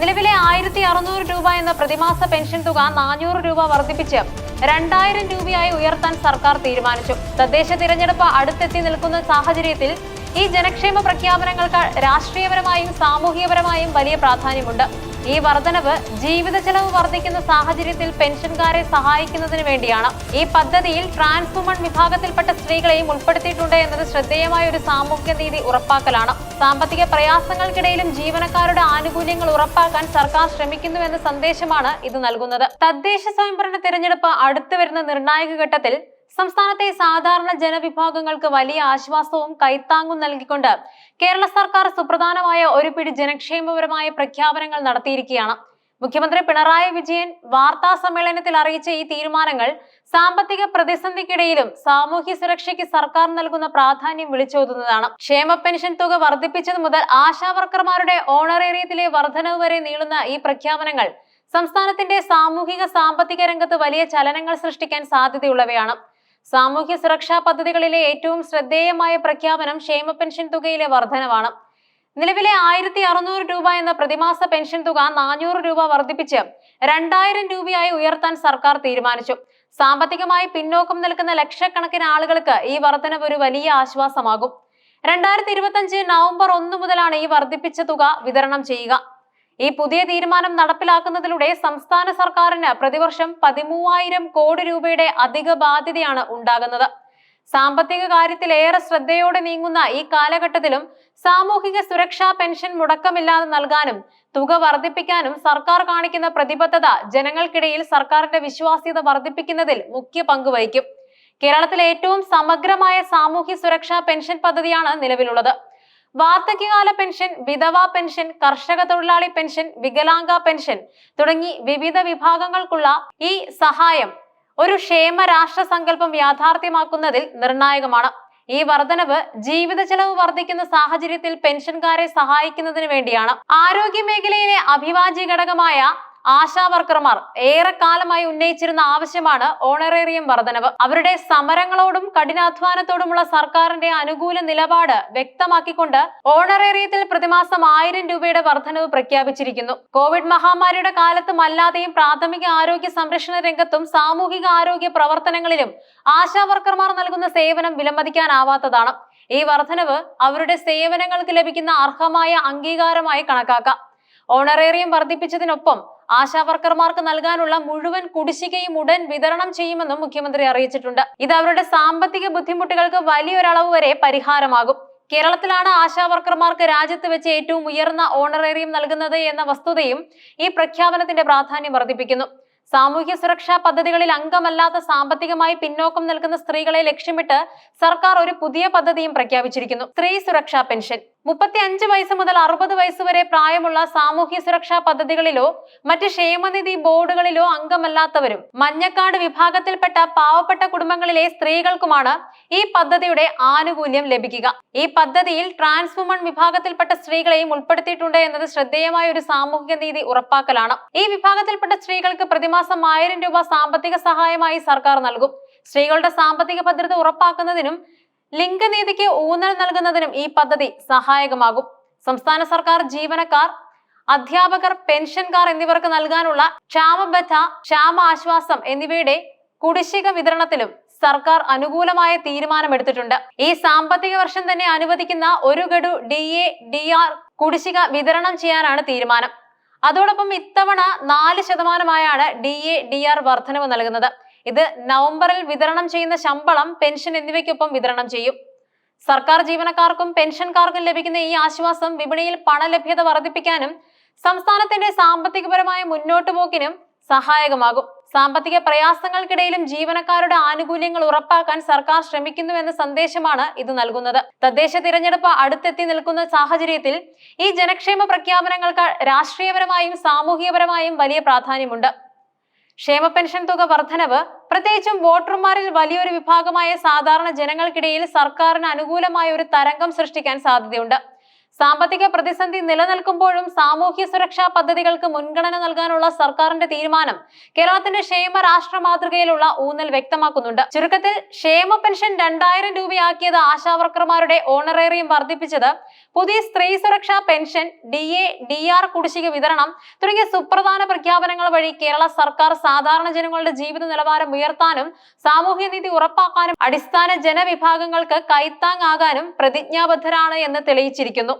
നിലവിലെ ആയിരത്തി അറുന്നൂറ് രൂപ എന്ന പ്രതിമാസ പെൻഷൻ തുക നാനൂറ് രൂപ വർദ്ധിപ്പിച്ച് രണ്ടായിരം രൂപയായി ഉയർത്താൻ സർക്കാർ തീരുമാനിച്ചു. തദ്ദേശ തിരഞ്ഞെടുപ്പ് അടുത്തെത്തി നിൽക്കുന്ന സാഹചര്യത്തിൽ ഈ ജനക്ഷേമ പ്രഖ്യാപനങ്ങൾക്ക് രാഷ്ട്രീയപരമായും സാമൂഹികപരമായും വലിയ പ്രാധാന്യമുണ്ട്. ഈ വർധനവ് ജീവിത ചെലവ് വർദ്ധിക്കുന്ന സാഹചര്യത്തിൽ പെൻഷൻകാരെ സഹായിക്കുന്നതിന് വേണ്ടിയാണ്. ഈ പദ്ധതിയിൽ ട്രാൻസ് വുമൺ വിഭാഗത്തിൽപ്പെട്ട സ്ത്രീകളെയും ഉൾപ്പെടുത്തിയിട്ടുണ്ട് എന്നത് ശ്രദ്ധേയമായ ഒരു സാമൂഹ്യ നീതി ഉറപ്പാക്കലാണ്. സാമ്പത്തിക പ്രയാസങ്ങൾക്കിടയിലും ജീവനക്കാരുടെ ആനുകൂല്യങ്ങൾ ഉറപ്പാക്കാൻ സർക്കാർ ശ്രമിക്കുന്നുവെന്ന സന്ദേശമാണ് ഇത് നൽകുന്നത്. തദ്ദേശ സ്വയംഭരണ തിരഞ്ഞെടുപ്പ് അടുത്തു വരുന്ന നിർണായക ഘട്ടത്തിൽ സംസ്ഥാനത്തെ സാധാരണ ജനവിഭാഗങ്ങൾക്ക് വലിയ ആശ്വാസവും കൈത്താങ്ങും നൽകിക്കൊണ്ട് കേരള സർക്കാർ സുപ്രധാനമായ ഒരു പിടി ജനക്ഷേമപരമായ പ്രഖ്യാപനങ്ങൾ നടത്തിയിരിക്കുകയാണ്. മുഖ്യമന്ത്രി പിണറായി വിജയൻ വാർത്താ സമ്മേളനത്തിൽ അറിയിച്ച ഈ തീരുമാനങ്ങൾ സാമ്പത്തിക പ്രതിസന്ധിക്കിടയിലും സാമൂഹ്യ സുരക്ഷയ്ക്ക് സർക്കാർ നൽകുന്ന പ്രാധാന്യം വിളിച്ചോതുന്നതാണ്. ക്ഷേമ പെൻഷൻ തുക വർദ്ധിപ്പിച്ചത് മുതൽ ആശാവർക്കർമാരുടെ ഓണറേറിയത്തിലെ വർധനവ് വരെ നീളുന്ന ഈ പ്രഖ്യാപനങ്ങൾ സംസ്ഥാനത്തിന്റെ സാമൂഹിക സാമ്പത്തിക രംഗത്ത് വലിയ ചലനങ്ങൾ സൃഷ്ടിക്കാൻ സാധ്യതയുള്ളവയാണ്. സാമൂഹ്യ സുരക്ഷാ പദ്ധതികളിലെ ഏറ്റവും ശ്രദ്ധേയമായ പ്രഖ്യാപനം ക്ഷേമ പെൻഷൻ തുകയിലെ വർധനവാണ്. നിലവിലെ ആയിരത്തി അറുന്നൂറ് രൂപ എന്ന പ്രതിമാസ പെൻഷൻ തുക നാനൂറ് രൂപ വർദ്ധിപ്പിച്ച് രണ്ടായിരം രൂപയായി ഉയർത്താൻ സർക്കാർ തീരുമാനിച്ചു. സാമ്പത്തികമായി പിന്നോക്കം നിൽക്കുന്ന ലക്ഷക്കണക്കിന് ആളുകൾക്ക് ഈ വർധനവ് ഒരു വലിയ ആശ്വാസമാകും. രണ്ടായിരത്തി ഇരുപത്തി നവംബർ ഒന്ന് മുതലാണ് ഈ വർദ്ധിപ്പിച്ച തുക വിതരണം ചെയ്യുക. ഈ പുതിയ തീരുമാനം നടപ്പിലാക്കുന്നതിലൂടെ സംസ്ഥാന സർക്കാരിന് പ്രതിവർഷം പതിമൂവായിരം കോടി രൂപയുടെ അധിക ബാധ്യതയാണ് ഉണ്ടാകുന്നത്. സാമ്പത്തിക കാര്യത്തിൽ ഏറെ ശ്രദ്ധയോടെ നീങ്ങുന്ന ഈ കാലഘട്ടത്തിലും സാമൂഹിക സുരക്ഷാ പെൻഷൻ മുടക്കമില്ലാതെ നൽകാനും തുക വർദ്ധിപ്പിക്കാനും സർക്കാർ കാണിക്കുന്ന പ്രതിബദ്ധത ജനങ്ങൾക്കിടയിൽ സർക്കാരിന്റെ വിശ്വാസ്യത വർദ്ധിപ്പിക്കുന്നതിൽ മുഖ്യ പങ്ക് വഹിക്കും. കേരളത്തിലെ ഏറ്റവും സമഗ്രമായ സാമൂഹ്യ സുരക്ഷാ പെൻഷൻ പദ്ധതിയാണ് നിലവിലുള്ളത്. വാർദ്ധക്യകാല പെൻഷൻ വിധവാ പെൻഷൻ കർഷക തൊഴിലാളി പെൻഷൻ വികലാംഗ പെൻഷൻ തുടങ്ങി വിവിധ വിഭാഗങ്ങൾക്കുള്ള ഈ സഹായം ഒരു ക്ഷേമ രാഷ്ട്ര സങ്കല്പം യാഥാർത്ഥ്യമാക്കുന്നതിൽ നിർണായകമാണ്. ഈ വർധനവ് ജീവിത ചെലവ് വർദ്ധിക്കുന്ന സാഹചര്യത്തിൽ പെൻഷൻകാരെ സഹായിക്കുന്നതിന് വേണ്ടിയാണ്. ആരോഗ്യ മേഖലയിലെ അഭിവാജ്യ ഘടകമായ ആശാ വർക്കർമാർ ഏറെക്കാലമായി ഉന്നയിച്ചിരുന്ന ആവശ്യമാണ് ഓണറേറിയം വർധനവ്. അവരുടെ സമരങ്ങളോടും കഠിനാധ്വാനത്തോടുമുള്ള സർക്കാരിന്റെ അനുകൂല നിലപാട് വ്യക്തമാക്കിക്കൊണ്ട് ഓണറേറിയത്തിൽ പ്രതിമാസം ആയിരം രൂപയുടെ വർധനവ് പ്രഖ്യാപിച്ചിരിക്കുന്നു. കോവിഡ് മഹാമാരിയുടെ കാലത്തും അല്ലാതെയും പ്രാഥമിക ആരോഗ്യ സംരക്ഷണ രംഗത്തും സാമൂഹിക ആരോഗ്യ പ്രവർത്തനങ്ങളിലും ആശാ വർക്കർമാർ നൽകുന്ന സേവനം വിലമതിക്കാനാവാത്തതാണ്. ഈ വർധനവ് അവരുടെ സേവനങ്ങൾക്ക് ലഭിക്കുന്ന അർഹമായ അംഗീകാരമായി കണക്കാക്കാം. ഓണറേറിയം വർദ്ധിപ്പിച്ചതിനൊപ്പം ആശാ വർക്കർമാർക്ക് നൽകാനുള്ള മുഴുവൻ കുടിശ്ശികയും ഉടൻ വിതരണം ചെയ്യുമെന്നും മുഖ്യമന്ത്രി അറിയിച്ചിട്ടുണ്ട്. ഇത് അവരുടെ സാമ്പത്തിക ബുദ്ധിമുട്ടുകൾക്ക് വലിയൊരളവ് വരെ പരിഹാരമാകും. കേരളത്തിലാണ് ആശാവർക്കർമാർക്ക് രാജ്യത്ത് വെച്ച് ഏറ്റവും ഉയർന്ന ഓണറേറിയം നൽകുന്നത് എന്ന വസ്തുതയും ഈ പ്രഖ്യാപനത്തിന്റെ പ്രാധാന്യം വർദ്ധിപ്പിക്കുന്നു. സാമൂഹ്യ സുരക്ഷാ പദ്ധതികളിൽ അംഗമല്ലാത്ത സാമ്പത്തികമായി പിന്നോക്കം നിൽക്കുന്ന സ്ത്രീകളെ ലക്ഷ്യമിട്ട് സർക്കാർ ഒരു പുതിയ പദ്ധതിയും പ്രഖ്യാപിച്ചിരിക്കുന്നു. സ്ത്രീ സുരക്ഷാ പെൻഷൻ. മുപ്പത്തി അഞ്ച് വയസ്സ് മുതൽ അറുപത് വയസ്സ് വരെ പ്രായമുള്ള സാമൂഹ്യ സുരക്ഷാ പദ്ധതികളിലോ മറ്റ് ക്ഷേമനിധി ബോർഡുകളിലോ അംഗമല്ലാത്തവരും മഞ്ഞക്കാട് വിഭാഗത്തിൽപ്പെട്ട പാവപ്പെട്ട കുടുംബങ്ങളിലെ സ്ത്രീകൾക്കുമാണ് ഈ പദ്ധതിയുടെ ആനുകൂല്യം ലഭിക്കുക. ഈ പദ്ധതിയിൽ ട്രാൻസ് വുമൺ വിഭാഗത്തിൽപ്പെട്ട സ്ത്രീകളെയും ഉൾപ്പെടുത്തിയിട്ടുണ്ട് എന്നത് ശ്രദ്ധേയമായ ഒരു സാമൂഹിക നീതി ഉറപ്പാക്കലാണ്. ഈ വിഭാഗത്തിൽപ്പെട്ട സ്ത്രീകൾക്ക് പ്രതിമാസം ആയിരം രൂപ സാമ്പത്തിക സഹായമായി സർക്കാർ നൽകും. സ്ത്രീകളുടെ സാമ്പത്തിക ഭദ്രത ഉറപ്പാക്കുന്നതിനും ലിംഗനീതിക്ക് ഊന്നൽ നൽകുന്നതിനും ഈ പദ്ധതി സഹായകമാകും. സംസ്ഥാന സർക്കാർ ജീവനക്കാർ അധ്യാപകർ പെൻഷൻകാർ എന്നിവർക്ക് നൽകാനുള്ള ക്ഷാമബദ്ധ ക്ഷാമ ആശ്വാസം എന്നിവയുടെ കുടിശ്ശിക വിതരണത്തിലും സർക്കാർ അനുകൂലമായ തീരുമാനമെടുത്തിട്ടുണ്ട്. ഈ സാമ്പത്തിക വർഷം തന്നെ അനുവദിക്കുന്ന ഒരു ഗഡു ഡി എ ഡി ആർ കുടിശ്ശിക വിതരണം ചെയ്യാനാണ് തീരുമാനം. അതോടൊപ്പം ഇത്തവണ നാല് ശതമാനമായാണ് ഡി എ ഡി ആർ വർധനവ് നൽകുന്നത്. ഇത് നവംബറിൽ വിതരണം ചെയ്യുന്ന ശമ്പളം പെൻഷൻ എന്നിവയ്ക്കൊപ്പം വിതരണം ചെയ്യും. സർക്കാർ ജീവനക്കാർക്കും പെൻഷൻകാർക്കും ലഭിക്കുന്ന ഈ ആശ്വാസം വിപണിയിൽ പണലഭ്യത വർദ്ധിപ്പിക്കാനും സംസ്ഥാനത്തിന്റെ സാമ്പത്തികപരമായ മുന്നോട്ടുപോക്കിനും സഹായകമാകും. സാമ്പത്തിക പ്രയാസങ്ങൾക്കിടയിലും ജീവനക്കാരുടെ ആനുകൂല്യങ്ങൾ ഉറപ്പാക്കാൻ സർക്കാർ ശ്രമിക്കുന്നുവെന്ന സന്ദേശമാണ് ഇത് നൽകുന്നത്. തദ്ദേശ തിരഞ്ഞെടുപ്പ് അടുത്തെത്തി നിൽക്കുന്ന സാഹചര്യത്തിൽ ഈ ജനക്ഷേമ പ്രഖ്യാപനങ്ങൾക്ക് രാഷ്ട്രീയപരമായും സാമൂഹികപരമായും വലിയ പ്രാധാന്യമുണ്ട്. ക്ഷേമ പെൻഷൻ തുക വർധനവ് പ്രത്യേകിച്ചും വോട്ടർമാരിൽ വലിയൊരു വിഭാഗമായ സാധാരണ ജനങ്ങൾക്കിടയിൽ സർക്കാരിന് അനുകൂലമായ ഒരു തരംഗം സൃഷ്ടിക്കാൻ സാധ്യതയുണ്ട്. സാമ്പത്തിക പ്രതിസന്ധി നിലനിൽക്കുമ്പോഴും സാമൂഹ്യ സുരക്ഷാ പദ്ധതികൾക്ക് മുൻഗണന നൽകാനുള്ള സർക്കാരിന്റെ തീരുമാനം കേരളത്തിന്റെ ക്ഷേമ രാഷ്ട്ര മാതൃകയിലുള്ള ഊന്നൽ വ്യക്തമാക്കുന്നുണ്ട്. ചുരുക്കത്തിൽ ക്ഷേമ പെൻഷൻ രണ്ടായിരം രൂപയാക്കിയത് ആശാവർക്കർമാരുടെ ഓണറേറിയം വർദ്ധിപ്പിച്ചത് പുതിയ സ്ത്രീ സുരക്ഷാ pension D A D R കുടിശ്ശിക വിതരണം തുടങ്ങിയ സുപ്രധാന പ്രഖ്യാപനങ്ങൾ വഴി കേരള സർക്കാർ സാധാരണ ജനങ്ങളുടെ ജീവിത നിലവാരം ഉയർത്താനും സാമൂഹ്യനീതി ഉറപ്പാക്കാനും അടിസ്ഥാന ജനവിഭാഗങ്ങൾക്ക് കൈത്താങ്ങാകാനും പ്രതിജ്ഞാബദ്ധരാണ് എന്ന് തെളിയിച്ചിരിക്കുന്നു.